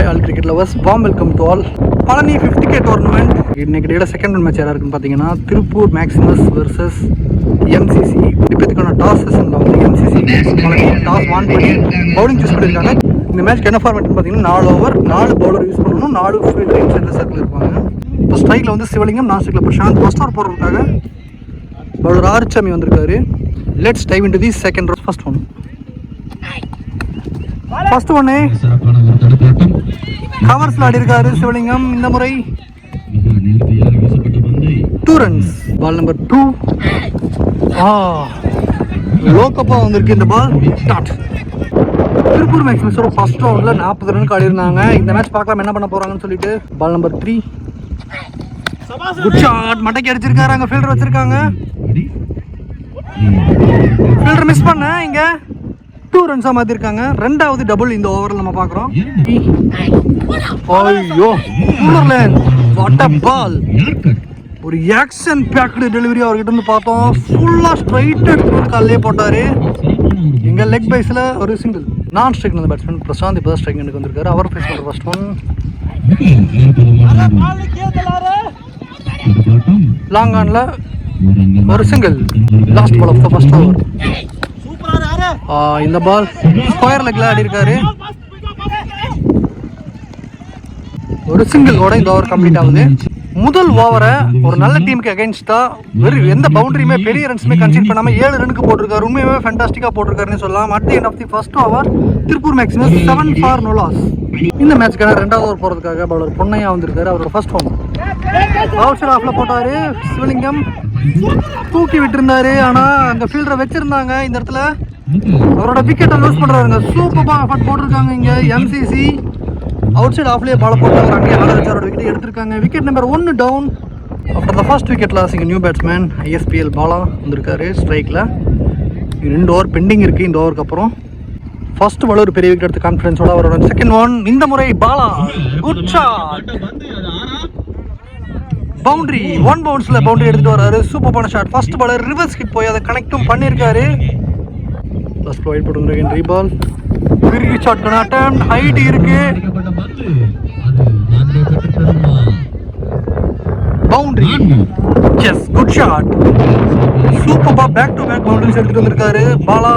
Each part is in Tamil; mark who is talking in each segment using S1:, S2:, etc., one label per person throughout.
S1: Hi all cricket lovers warm welcome to all Palani fifth K tournament இன்னைக்கு டேட செகண்ட் ரன் மேட்ச் யாராக இருக்குன்னு பார்த்தீங்கன்னா திருப்பூர் மேக்ஸிமஸ் வர்சஸ் எம்சிசி இப்போதுக்கான டாஸ் செஷனில் வந்து எம்சிசி பழனி டாஸ் வான் பண்ணி பவுலிங் சூஸ் பண்ணியிருக்காங்க இந்த மேட்ச்க்கு என்ன ஃபார்மேட்னு பார்த்தீங்கன்னா நாலு ஓவர் நாலு பவுலர் யூஸ் பண்ணணும் நாலு ஃபீல்டர் இன்சென்டர் சர்க்கிள் இருப்பாங்க. இப்போ ஸ்ட்ரைக்கில் வந்து சிவலிங்கம் நான் ஸ்ட்ரைக்கில் பிரசாந்த் ஃபஸ்ட் ஓவர் போடுறதுக்காக பவுலர் ஆர்ச்சாமி வந்திருக்காரு. Let's dive into the second rows first one first ஒன்னு கவர் ஸ்லாட் இருக்காரு சிவலிங்கம். இந்த முறை two runs ball number two ஆ லோக்கப்பா வந்திருக்கு இந்த பால் ஸ்டார்ட் திருப்பூர் மேக்ஸிமஸோட ஃபர்ஸ்ட் ரவுண்ட்ல நாற்பது ரன் ஆடிருந்தாங்க இந்த மேட்ச் பார்க்கலாம் என்ன பண்ண போகிறாங்கன்னு சொல்லிட்டு ball number three good shot மட்டைக்கு அடிச்சிருக்காரு அங்கே ஃபீல்டர் வச்சிருக்காங்க. ஃபீல்டர் மிஸ் பண்ண இங்கே. டூ ரன்ஸா மாத்திருக்காங்க. ரெண்டாவது டபுள் இந்த ஓவரில் நம்ம பார்க்குறோம். ஐயோ. வாட் அ பால் ஒரு ஆக்ஷன் பேக்டு டெலிவரி அவர்கிட்ட இருந்து பார்த்தோம். ஃபுல்லாக ஸ்ட்ரைட் எடுத்து வந்து காலையே போட்டாரு.
S2: சிறப்பான ஒரு
S1: எங்க லெக் பைஸில் ஒரு சிங்கிள் நான் ஸ்ட்ரைக் அந்த பேட்ஸ்மேன் பிரசாந்த் இப்போ தான் ஸ்ட்ரைக் எனக்கு வந்திருக்காரு. அவர் ஃபேஸ் பண்ணுற ஃபர்ஸ்ட் ஒன் லாங் ஆனில்
S2: ஒரு
S1: single last ball of the first over இந்த பால் ஸ்கொயர் லெக்ல ஆடி இருக்காரு ஒரு சிங்கிளோட இந்த ஓவர் கம்ப்ளீட் ஆகுது. முதல் ஓவரை ஒரு நல்ல டீமுக்கு அகைன்ஸ்டா வெறும் எந்த பவுண்டரியுமே பெரிய ரன்ஸுமே கன்சிட் பண்ணாம ஏழு ரனுக்கு போட்டிருக்காரு. உண்மையுமே ஃபேண்டாஸ்டிக்கா போட்டிருக்காருன்னு சொல்லலாம். At end of the first over Tiruppur maximum seven for no loss இந்த மேட்ச்க்கான ரெண்டாவது ஓவர் போறதுக்காக பவுலர் பொன்னையா வந்திருக்காரு. அவரோட ஃபர்ஸ்ட் ஹோம் அவுட் சைட் ஆஃப்ல போட்டாரு. சிவலிங்கம் தூக்கி விட்டுருந்தாரு. ஆனா அங்க ஃபீல்டரை வச்சிருந்தாங்க. இந்த இடத்துல அவரோட விக்கெட்டை லூஸ் பண்ணுறாங்க சூப்பராக எஃபர்ட் போட்டிருக்காங்க இங்கே. எம்சிசி அவுட் சைடு ஆஃப்லேயே பால போட்டாங்க. அங்கேயே ஆட வச்சு அவரோட விக்கெட் எடுத்திருக்காங்க. விக்கெட் நம்பர் ஒன்று டவுன் அப்புறம் த ஃபர்ஸ்ட் விக்கெட் லாஸ் இங்கே நியூ பேட்ஸ்மேன் ஐஎஸ்பிஎல் பாலா வந்திருக்காரு ஸ்ட்ரைக்கில் ரெண்டு ஓவர் பெண்டிங் இருக்குது இந்த ஓவருக்கு அப்புறம் ஃபர்ஸ்ட் பால் ஒரு பெரிய விக்கெட் எடுத்து கான்ஃபிடன்ஸோட அவரோட செகண்ட் ஒன் இந்த முறை Bala good shot boundary one பவுன்ஸில் boundary எடுத்துகிட்டு வராரு சூப்பரான shot first bowler reverse hit போய் அதை கனெக்டும் பண்ணியிருக்காரு. ஃபர்ஸ்ட் ப்ரொவைட் போட்டுங்க ரீபால் பால் பெரிய ஷாட் அட்டம் ஹைட் இருக்கு. பவுண்டரி எஸ் குட் ஷாட் சூப்பர்பா பேக் டு பேக் பவுண்டரிஸ் எடுத்துட்டு வந்திருக்காரு. பாலா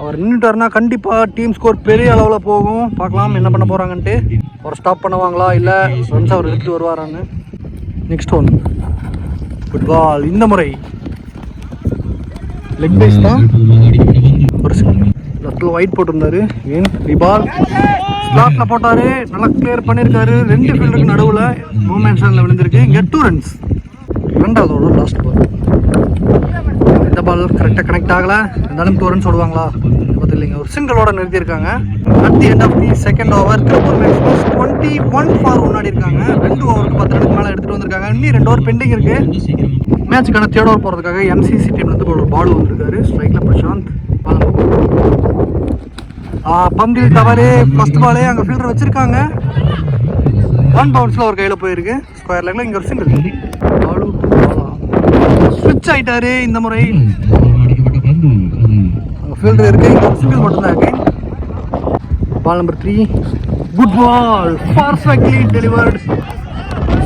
S1: அவர் நின்றுட்டாருன்னா கண்டிப்பாக டீம் ஸ்கோர் பெரிய அளவில் போகும். பார்க்கலாம் என்ன பண்ண போகிறாங்கன்ட்டு அவர் ஸ்டாப் பண்ணுவாங்களா இல்லை ரன்ஸ் அவர் எடுத்துகிட்டு வருவாரான்னு. நெக்ஸ்ட் ஒன் ஃபுட்பால் இந்த முறை. லெக் பேஸ் தான்.
S2: அற்புதமாக
S1: லெஃப்டில் ஒயிட் போட்டிருந்தாரு. ஏன்? ரிபால் ஸ்லாட்ல போட்டாரு. நல்லா கிளியர் பண்ணியிருக்காரு ரெண்டு ஃபீல்டுக்கு நடுவில் மூமெண்ட்ஸ் விழுந்திருக்கு. இங்கே டூ ரன்ஸ் ரெண்டாவதோட லாஸ்ட் பால் இந்த பால் கரெக்டாக கனெக்ட் ஆகலை. இருந்தாலும் டூ ரன்ஸ் ஓடுவாங்களா பார்த்து இல்லைங்க. ஒரு சிங்கிளோட நிறுத்தியிருக்காங்க. At the end of the second over Tiruppur Maximus twenty one for one ஆடி இருக்காங்க. ரெண்டு ஓவருக்கு பத்து ரனுக்கு மேலே எடுத்துகிட்டு வந்திருக்காங்க. இன்னும் ரெண்டு ஓவர் பெண்டிங்
S2: இருக்குது
S1: மேட்சுக்கான தேர்ட் ஓவர் போகிறதுக்காக எம்சிசி டீம்லேருந்து ஒரு பால் வந்திருக்காரு. ஸ்ட்ரைக்கில் பிரசாந்த். ஆ, பந்தில் தவறு ஃபர்ஸ்ட் பாலே அங்கே ஃபீல்டர் வச்சிருக்காங்க. ஒன் பவுன்ஸில் ஒரு கையில் போயிருக்கு. ஸ்கொயர் லெக்கில் இங்கே ஒரு சிங்கிள் பாலு ஸ்விட்ச் ஆயிட்டாரு இந்த முறை. அங்கே ஃபீல்டர் இருக்கு. இங்கே ஒரு சிங்கிள் மட்டும்தான் இருக்கு ball number three good ball perfectly delivered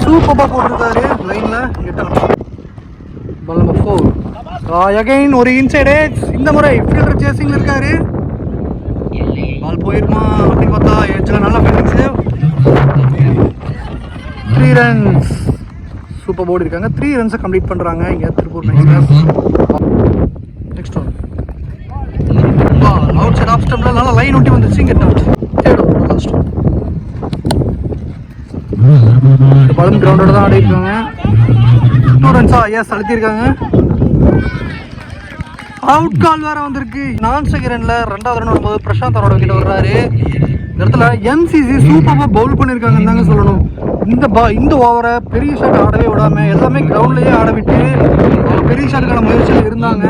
S1: சூப்பராக போட்டிருக்காரு. லைனில் கெட்டான் பால் நம்பர் ஃபோர் அகைன் ஒரு இன்சைட் இந்த முறை ஃபீல்டர் சேசிங்ல இருக்காரு. பால் போயிருமா? அப்படின்னு பார்த்தா எட்ஜில் நல்லா fielding save three runs super board இருக்காங்க. த்ரீ ரன்ஸை கம்ப்ளீட் பண்ணுறாங்க இங்கே Tiruppur next one outside off ஸ்டம்ப்ல நல்லா லைன் ஒட்டி வந்துச்சு. இங்கே டாட் தேர்ட் ஓவர் லாஸ்ட் பலம் கிரவுண்டோட தான் ஆடி இருக்காங்க டூ செலுத்தியிருக்காங்க. அவுட் கால் வேற வந்திருக்கு. நான் செகண்ட்ல ரெண்டாவது ரன் வரும்போது பிரசாந்த் அவரோட கிட்ட வர்றாரு. இந்த இடத்துல எம்சிசி சூப்பராக பவுல் பண்ணியிருக்காங்கன்னு தாங்க சொல்லணும். இந்த பா இந்த ஓவரை பெரிய ஷாட் ஆடவே விடாமல் எல்லாமே கிரவுண்ட்லேயே ஆட விட்டு பெரிய ஷாட்டுக்கான முயற்சியில் இருந்தாங்க.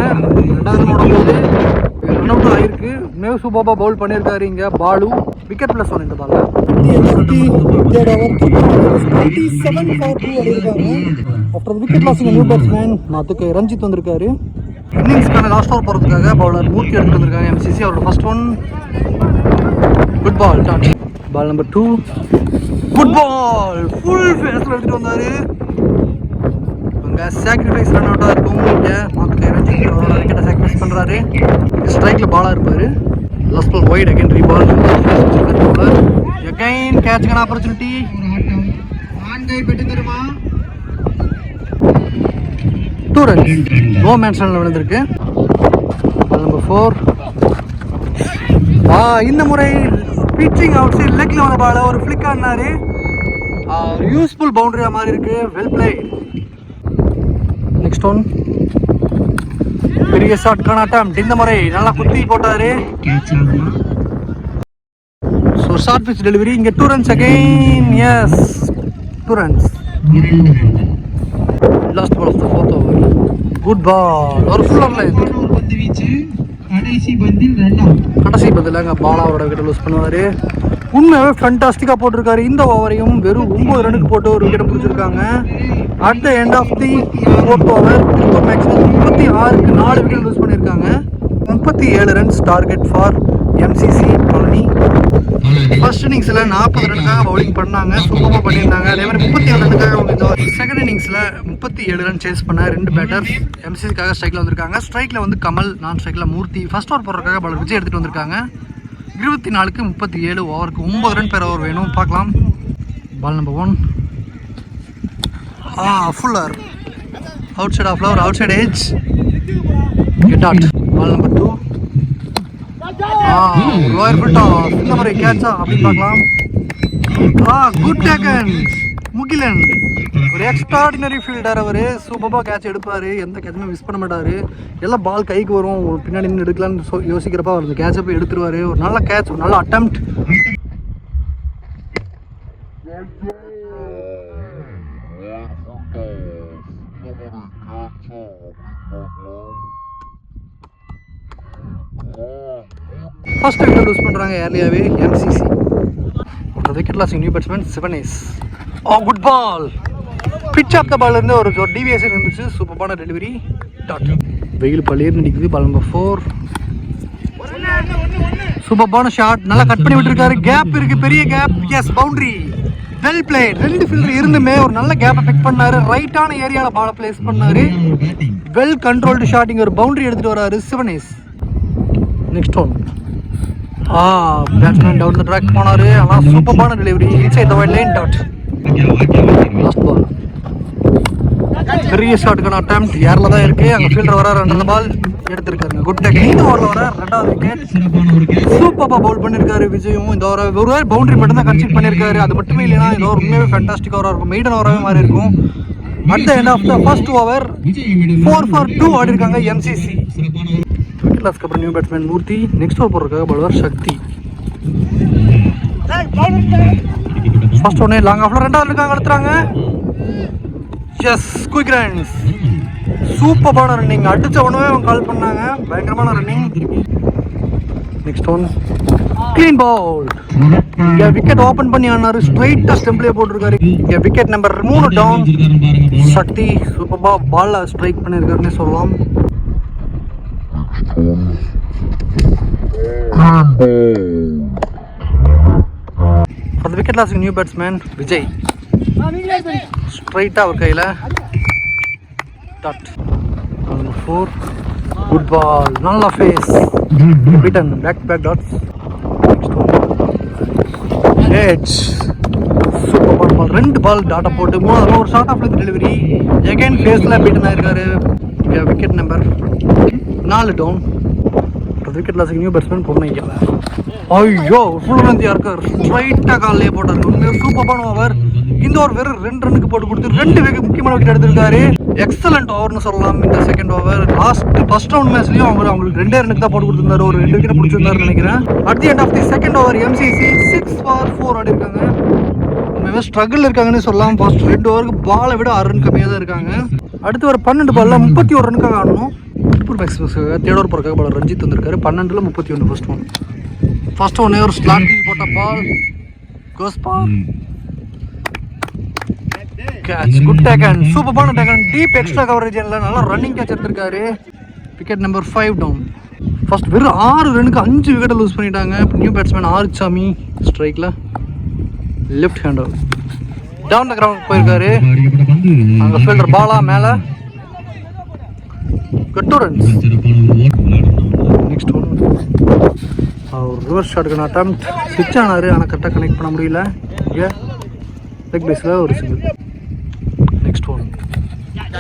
S1: ரெண்டாவது ரன் ஓடும்போது ஆயிருக்கு சூப்பராக பவுல் பண்ணியிருக்காரு இங்கே. பாலு விக்கெட் பிளஸ் ஒன் இந்த பால்ல after wicket losing new batsman அதுக்கு ரஞ்சித் வந்திருக்காரு. இன்னிங்ஸ்க்கான லாஸ்ட் ஓவர் போகிறதுக்காக பவுலர் மூர்த்தி எடுத்துகிட்டு வந்திருக்காங்க எம்சிசி அவரோட first one good ball dot ball number two good ball full ஃபேஸில் எடுத்துகிட்டு வந்தார். அங்கே சாக்ரிஃபைஸ் ரன் அவுட்டாக இருக்கும் இங்கே இறஞ்சி அவரோட விக்கெட்டை சாக்ரிஃபைஸ் பண்ணுறாரு ஸ்ட்ரைக்கில் பாலாக இருப்பார். Last ball wide again re ball again கேட்சுக்கான opportunity two runs no மேன்ஷனில் விழுந்திருக்கு. பால் நம்பர் ஃபோர் ஆ இந்த முறை பிச்சிங் அவுட் சைட் லெக்ல வந்த பால ஒரு ஃபிளிக் ஆடினாரு யூஸ்ஃபுல் பவுண்டரியா மாதிரி இருக்கு. வெல் பிளே நெக்ஸ்ட் ஒன் பெரிய ஷாட்கான அட்டம் இந்த முறை நல்லா குத்தி போட்டாரு. ஸோ ஷார்ட் பிச் டெலிவரி இங்கே two runs again yes two runs last ball of the fourth over good ball ஒரு ஃபுல் லைன்
S2: பந்து வீச்சு கடைசி பந்தில் ரன்
S1: கடைசி பதில் பாலா அவரோட விக்கெட் லூஸ் பண்ணுவார். உண்மையாகவே ஃபண்டாஸ்டிக்காக போட்டிருக்காரு. இந்த ஓவரையும் வெறும் ஒம்பது ரனுக்கு போட்டு ஒரு விக்கெட் பிடிச்சிருக்காங்க at the end of the fourth over இப்போ மேக்ஸிமம் முப்பத்தி ஆறுக்கு நாலு விக்கெட் லூஸ் பண்ணியிருக்காங்க. முப்பத்தி ஏழு runs target for MCC Palani first இன்னிங்ஸில் நாற்பது ரனுக்காக பவுலிங் பண்ணாங்க. சூப்பராக பண்ணியிருந்தாங்க. அதே மாதிரி முப்பத்தி ஏழு ரனுக்காக செகண்ட் இன்னிங்ஸில் முப்பத்தி ஏழு ரன் சேஸ் பண்ண ரெண்டு பேட்டர்ஸ் எம்சிசிக்காக ஸ்ட்ரைக்கில் வந்திருக்காங்க. ஸ்ட்ரைக்கில் வந்து கமல் நான் ஸ்ட்ரைக்கில் மூர்த்தி. ஃபர்ஸ்ட் ஓவர் போடுறதுக்காக பல விஜய் எடுத்துகிட்டு வந்திருக்காங்க. இருபத்தி நாலுக்கு முப்பத்தி ஏழு ஓவருக்கு ஒம்பது ரன் பேர் ஓவர் வேணும். பார்க்கலாம். Ball number one a fuller outside off flower outside edge get out ball number two lower full toss இந்த மாதிரி கேட்சா அப்படின்னு பார்க்கலாம். Ah good taken Mugilan. ஒரு எக்ஸ்ட்ராடினரி ஃபீல்டர் அவர். சூப்பராக கேட்ச் எடுப்பார். எந்த கேட்சுமே மிஸ் பண்ண மாட்டார். எல்லாம் பால் கைக்கு வரும். ஒரு பின்னாடி நின்று எடுக்கலான்னு சொ- யோசிக்கிறப்ப அவர் அந்த கேட்சை போய் எடுத்துருவார். ஒரு நல்ல கேட்ச் ஒரு நல்ல அட்டம்ப்ட் ஃபர்ஸ்ட் விக்கெட் லூஸ் பண்ணுறாங்க ஏர்லியாவே எம்சிசி ஒரு wicket loss new batsman Sivanesh ah oh good ball pitch off the பால்லேருந்து ஒரு ஒரு டிவிஎஸ் இருந்துச்சு. சூப்பரான டெலிவரி டாட் வெயில் பள்ளியர் நடிக்குது பால் நம்பர் ஃபோர் சூப்பரான ஷாட் நல்லா கட் பண்ணி விட்டுருக்காரு. கேப் இருக்கு. பெரிய gap yes boundary well play ரெண்டு ஃபீல்டர் இருந்துமே ஒரு நல்ல கேப்பை பிக் பண்ணாரு. ரைட்டான ஏரியாவில் பாலை பிளேஸ் பண்ணாரு. வெல் கண்ட்ரோல்டு ஷாட் இங்கே ஒரு பவுண்டரி எடுத்துகிட்டு வராரு. Sivanesh next one ah batsman down the track போனார். ஆனால் சூப்பரான delivery inside the wide line dot பெரிய ஷாட்டுக்கான அட்டம் ஏரில் தான் இருக்குது அங்கே ஃபீல்டர் வராரு அந்த பால் எடுத்திருக்காருங்க. குட் டேக் இந்த ஓவரில் வர ரெண்டாவது விக்கெட் சூப்பராக பவுல் பண்ணியிருக்காரு விஜயும். இந்த ஓவரை ஒரு வேறு பவுண்டரி மட்டும் தான் கன்சிட் பண்ணியிருக்காரு அது மட்டுமே இல்லைன்னா இந்த ஓவர் உண்மையாகவே ஃபேண்டாஸ்டிக் ஓவராக இருக்கும். மெய்டன் ஓவராகவே மாதிரி இருக்கும். At the end of the first over four for two ஆடிருக்காங்க MCC
S2: சிறப்பான
S1: லாஸ்க்கு அப்புறம் new batsman Murthy next over போடுறதுக்காக பலவர் சக்தி. ஃபர்ஸ்ட் ஒன்னே லாங் ஆஃப்ல ரெண்டாவது இருக்காங்க அடுத்துறாங்க எஸ் குயிக் ரன்ஸ் சூப்பரான ரன்னிங் அடிச்ச உடனே அவங்க கால் பண்ணாங்க. பயங்கரமான running next one clean ball இங்க விக்கெட் ஓபன் பண்ணி ஆனாரு. ஸ்ட்ரைட்டா ஸ்டெம்ப்லயே போட்டிருக்காரு. இங்க விக்கெட் நம்பர் மூணு டவுன் சக்தி சூப்பரா பால்ல ஸ்ட்ரைக் பண்ணிருக்காருன்னு சொல்லலாம். அந்த விக்கெட் லாஸ்க்கு நியூ பேட்ஸ்மேன் விஜய் ஸ்ட்ரைட்டாக அவர் கையில் டாட் ஃபோர் குட் பால் நல்ல face beaten back back dots edge super ball ரெண்டு பால் டாட்டா போட்டு மூணாவது ஒரு ஷார்ட் ஆஃப் டெலிவரி எகைன் ஃபேஸில் பீட்டன் ஆயிருக்காரு. விக்கெட் நம்பர் நாலு டவுன் விக்கெட் லாஸ்க்கு நியூ பேட்ஸ்மேன் பொன்னையா ஐயோ ஃபுல் ரன் யாருக்கார் ஸ்ட்ரைட்டாக காலையே போட்டார். உண்மையாக சூப்பரான ஓவர் இந்த ஓவர் வெறும் ரெண்டு ரன்னுக்கு போட்டு கொடுத்து ரெண்டு wicket முக்கியமான விக்கெட் எடுத்திருக்காரு. எக்ஸலண்ட் ஓவர்னு சொல்லலாம் இந்த second over last first round மேட்ச்லயும் அவங்க அவங்களுக்கு ரெண்டே ரனுக்கு தான் போட்டு கொடுத்துருந்தாரு. ஒரு ரெண்டு விக்கெட் பிடிச்சிருந்தாருன்னு நினைக்கிறேன். At the end of the second over MCC six for four ஆடி இருக்காங்க உண்மையாக ஸ்ட்ரகிள் இருக்காங்கன்னு சொல்லலாம். ஃபர்ஸ்ட் ரெண்டு ஓவருக்கு பாலை விட ஆறு ரன் கம்மியாக தான் இருக்காங்க. அடுத்து ஒரு பன்னெண்டு பால்ல முப்பத்தி ஒரு ரனுக்காக ஆடணும். திருப்பூர் தேடோர் தேர்ட் ஓவர் போகிறக்காக பாலர் ரஞ்சித் வந்திருக்காரு. பன்னெண்டில் முப்பத்தி ஒன்று ஃபர்ஸ்ட் ஒன் ஃபர்ஸ்ட் ஒன்னே ஒரு ஸ்லாட்டில் போட்ட ball goes ball catch good taken சூப்பரான அண்ட் டீப் எக்ஸ்ட்ரா கவரேஜ் இல்லை. நல்லா ரன்னிங் கேட்ச் எடுத்திருக்காரு. Wicket number five down first வெறும் ஆறு ரனுக்கு அஞ்சு விக்கெட்டை லூஸ் பண்ணிட்டாங்க. New batsman Arusami. ஸ்ட்ரைக்கில் left hander down the ground போயிருக்காரு. அங்கே ஃபீல்டர் பாலா மேலே. கட்டு ரன்ஸ் நெக்ஸ்ட் ஒன் அவர் ரிவர்ஸ் ஷாட்டுக்கு அட்டம் ஸ்விட்ச் ஆனார் ஆனால் கரெக்டாக கனெக்ட் பண்ண முடியல. இங்கே லெக் பேஸில் ஒரு single next one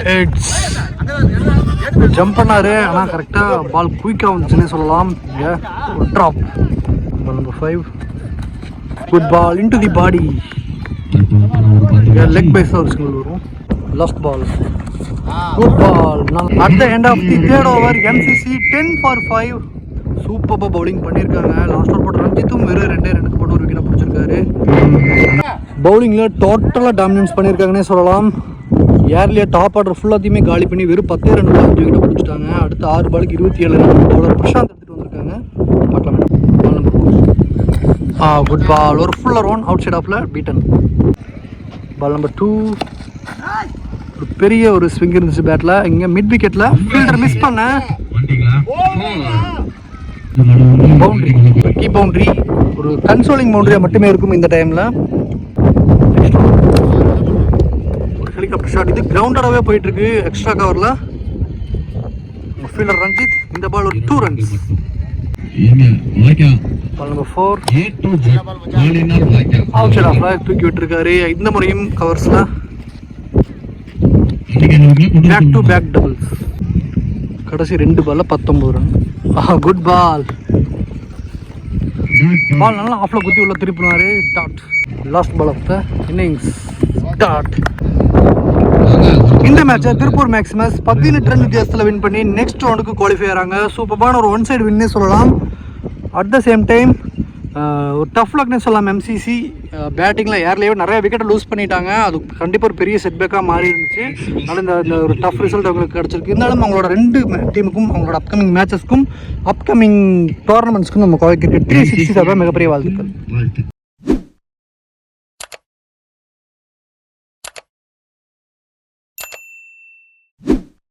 S1: heads jump பண்ணார் ஆனால் கரெக்டாக பால் குயிக்காக வந்துச்சுன்னே சொல்லலாம். இங்கே ஒரு drop number five good ball into the body leg பேஸில் ஒரு சிங்கிள் வரும். Last ball good ball at the end of the third over MCC ten for five சூப்பராக பவுலிங் பண்ணியிருக்காங்க லாஸ்ட் ஓவர் போட்ட ரஞ்சித்தும் வெறும் ரெண்டே ரெண்டுக்கு போட்டு ஒரு விக்கெட்டை பிடிச்சிருக்காரு. பவுலிங்கில் டோட்டலாக டாமினன்ஸ் பண்ணியிருக்காங்கன்னே சொல்லலாம். ஏர்லியே டாப் ஆர்டர் ஃபுல்லாத்தையுமே காலி பண்ணி வெறும் பத்தே ரெண்டு பால் அஞ்சு விக்கெட்டை பிடிச்சிட்டாங்க. அடுத்த ஆறு பாலுக்கு இருபத்தி ஏழு ரன் பவுலர் பிரசாந்த் எடுத்துகிட்டு வந்திருக்காங்க. பார்க்கலாம் பால் நம்பர் ஆ குட் பால் ஒரு ஃபுல்லர் ஒன் அவுட் சைட் ஆஃபில் பீட்டன் பால் நம்பர் டூ ஒரு பெரிய ஒரு ஸ்விங் இருந்துச்சு பேட்டில் இங்கே மிட் விக்கெட்டில் ஃபீல்டர் மிஸ் பண்ணேன் பவுண்ட்ரி கீ பவுண்ட்ரி ஒரு கன்சோலிங் பவுண்டரியாக மட்டுமே இருக்கும் இந்த டைமில் ஒரு ஹெலிகாப்டர் ஷாட் இது கிரவுண்டடாகவே போயிட்டு இருக்கு எக்ஸ்ட்ரா கவரில் ஃபீல்டர் ரஞ்சித் இந்த பால் ஒரு டூ ரன்ஸ் தூக்கி விட்டுருக்காரு. இந்த முறையும் கவர்ஸில் பேக் டு பேக் டபுள்ஸ் கடைசி ரெண்டு பால்ல பத்தொம்பது ரன் குட் பால் பால் நல்லா ஆஃப்ல குத்தி உள்ள திருப்பினாரு. Dot last ball of the innings dot இந்த மேட்சை திருப்பூர் மேக்ஸிமஸ் பதினெட்டு ரன் வித்தியாசத்தில் வின் பண்ணி நெக்ஸ்ட் ரவுண்டுக்கு குவாலிஃபை ஆகிறாங்க சூப்பரான ஒரு ஒன் சைடு வின்னே சொல்லலாம். அட் த சேம் டைம் ஒரு டஃப் லக்னே சொல்லலாம் எம்சிசி பேட்டிங்கில் ஏர்லேயே நிறைய விக்கெட்டை லூஸ் பண்ணிட்டாங்க. அது கண்டிப்பாக ஒரு பெரிய செட்பேக்காக மாறி இருந்துச்சு. அதனால் இந்த இந்த ஒரு டஃப் ரிசல்ட் அவங்களுக்கு கிடச்சிருக்கு. இருந்தாலும் அவங்களோட ரெண்டு டீமுக்கும் அவங்களோட அப்கமிங் மேட்சஸ்க்கும் அப்கமிங் டோர்னமெண்ட்ஸ்க்கும் நம்ம கிரிக்கெட் த்ரீ சிக்ஸ்டி மிகப்பெரிய வாழ்த்துக்கள்.